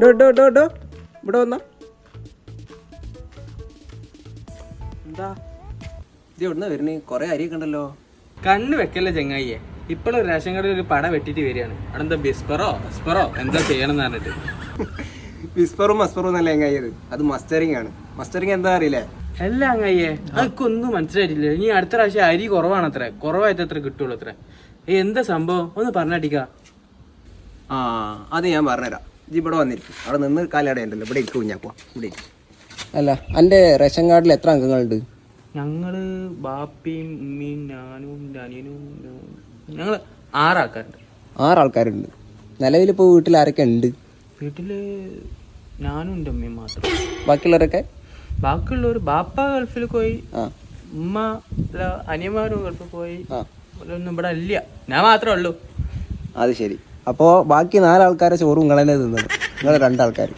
ഡോ ഡോ ഡോ ഡോ. ഇവിടെ വന്നാ. എന്താ? ഇത് എവിടുന്ന വരുന്നേ. കുറെ അരിയൊക്കെ ഉണ്ടല്ലോ. കണ്ണ് വെക്കല്ലേ ചെങ്ങായിയെ? ഇപ്പോഴും റേഷൻ കടയിൽ ഒരു പട വെട്ടിട്ട് വരികയാണ്. അവിടെ എന്താ ബിസ്പറോ? അസ്പറോ എന്താ ചെയ്യണം എന്ന് പറഞ്ഞിട്ട്. വിസ്പറും മസ്പറും എന്നല്ല എങ്ങായത് അത് മസ്റ്ററിങ് ആണ്. മസ്റ്ററിങ് എന്താ അറിയില്ലേ? അല്ല അങ്ങയ്യേ അതൊക്കെ ഒന്നും മനസ്സിലായിട്ടില്ല. ഇനി അടുത്ത പ്രാവശ്യം അരി കുറവാണ് അത്ര കുറവായിട്ട് അത്ര കിട്ടുള്ളൂ അത്ര. എന്താ സംഭവം? ഒന്ന് പറഞ്ഞാട്ടിക്ക ആ അത് ഞാൻ പറഞ്ഞുതരാം. ഇജ്ജ് ഇവിടെ വന്നിരിക്കും. അവിടെ നിന്ന് കാലടയുണ്ടല്ലോ ഇവിടെ ഇരിക്കും കുഞ്ഞാക്കോ ഇവിടെ ഇരിക്കും. അല്ല എന്റെ റേഷൻ കാർഡിൽ എത്ര അംഗങ്ങളുണ്ട്? ഞങ്ങൾ ബാപ്പയും ഉമ്മയും ഞാനും എന്റെ അനിയനും ഞങ്ങൾ ആറാൾക്കാരുണ്ട്. ആറാൾക്കാരുണ്ട്. ആൾക്കാരുണ്ട് നിലവിലിപ്പോൾ വീട്ടിൽ ആരൊക്കെ ഉണ്ട്? വീട്ടിൽ ഞാനും എന്റെ അമ്മയും മാത്രം. ബാക്കിയുള്ളവരൊക്കെ? ബാക്കിയുള്ളവർ ബാപ്പ ഗൾഫിൽ പോയി ആ. ഉമ്മ അനിയന്മാരും ഗൾഫിൽ പോയി. ഒന്നും ഇവിടെ ഇല്ല. ഞാൻ മാത്രമേ ഉള്ളൂ. അത് ശരി. അപ്പോൾ ബാക്കി നാലാൾക്കാരെ ചോറും നിങ്ങൾ തന്നെ തിന്നത്. നിങ്ങൾ രണ്ടാൾക്കാർ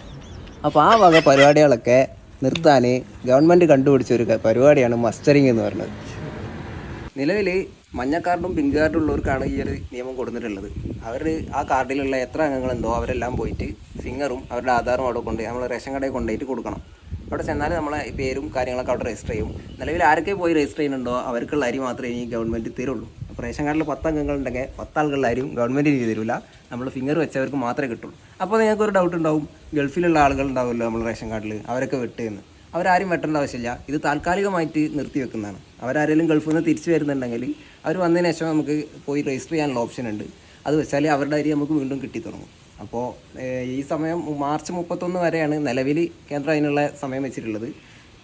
അപ്പോൾ ആ വക പരിപാടികളൊക്കെ നിർത്താൻ ഗവൺമെന്റ് കണ്ടുപിടിച്ച ഒരു പരിപാടിയാണ് മസ്റ്ററിങ് എന്ന് പറയുന്നത്. നിലവിൽ മഞ്ഞ കാർഡും പിങ്ക് കാർഡും ഉള്ളവർക്കാണ് ഈ ഒരു നിയമം കൊടുത്തിട്ടുള്ളത്. അവർ ആ കാർഡിലുള്ള എത്ര അംഗങ്ങളുണ്ടോ അവരെല്ലാം പോയിട്ട് ഫിംഗറും അവരുടെ ആധാറും അവിടെ കൊണ്ട് നമ്മൾ റേഷൻ കടയിൽ കൊണ്ടുപോയിട്ട് കൊടുക്കണം. അവിടെ ചെന്നാൽ നമ്മളെ പേരും കാര്യങ്ങളൊക്കെ അവിടെ രജിസ്റ്റർ ചെയ്യും. നിലവിൽ ആരൊക്കെ പോയി രജിസ്റ്റർ ചെയ്യുന്നുണ്ടോ അവർക്കുള്ള അരി മാത്രമേ ഈ ഗവൺമെന്റ് തരുള്ളൂ. റേഷൻ കാർഡിൽ പത്ത് അംഗങ്ങളുണ്ടെങ്കിൽ പത്ത് അരിയും ഗവൺമെന്റ് തരില്ല നമ്മൾ ഫിംഗർ വെച്ചവർക്ക് മാത്രമേ കിട്ടുള്ളൂ. അപ്പോൾ നിങ്ങൾക്ക് ഒരു ഡൗട്ട് ഉണ്ടാവും ഗൾഫിലുള്ള ആളുകൾ ഉണ്ടാവുമല്ലോ നമ്മൾ റേഷൻ കാർഡിൽ അവരൊക്കെ വെട്ടുമെന്ന് അവരാരും വെട്ടേണ്ട ആവശ്യമില്ല. ഇത് താൽക്കാലികമായിട്ട് നിർത്തി വെക്കുന്നതാണ് അവരാരെങ്കിലും ഗൾഫിൽ നിന്ന് തിരിച്ചു വരുന്നുണ്ടെങ്കിൽ അവർ വന്നതിന് ശേഷം നമുക്ക് പോയി രജിസ്റ്റർ ചെയ്യാനുള്ള ഓപ്ഷൻ ഉണ്ട്. അത് വെച്ചാൽ അവരുടെ അരി നമുക്ക് വീണ്ടും കിട്ടി തുടങ്ങും അപ്പോൾ ഈ സമയം മാർച്ച് മുപ്പത്തൊന്ന് വരെയാണ് നിലവിൽ കേന്ദ്രം അതിനുള്ള സമയം വെച്ചിട്ടുള്ളത്.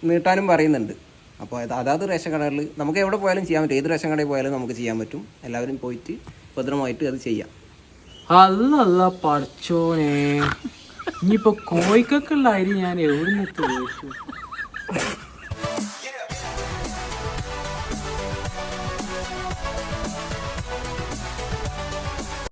നീട്ടാനും പറയുന്നുണ്ട്. അപ്പോൾ അത് അതാത് റേഷൻ കടകളിൽ നമുക്ക് എവിടെ പോയാലും ചെയ്യാൻ പറ്റും. ഏത് റേഷൻ കടയിൽ പോയാലും നമുക്ക് ചെയ്യാൻ പറ്റും. എല്ലാവരും പോയിട്ട് ഭദ്രമായിട്ട് അത് ചെയ്യാം. അല്ലല്ല പഠിച്ചോനെ. ഇനിയിപ്പോ കോഴിക്കൊക്കെയുള്ള അരി ഞാൻ എവിടെ നിന്ന്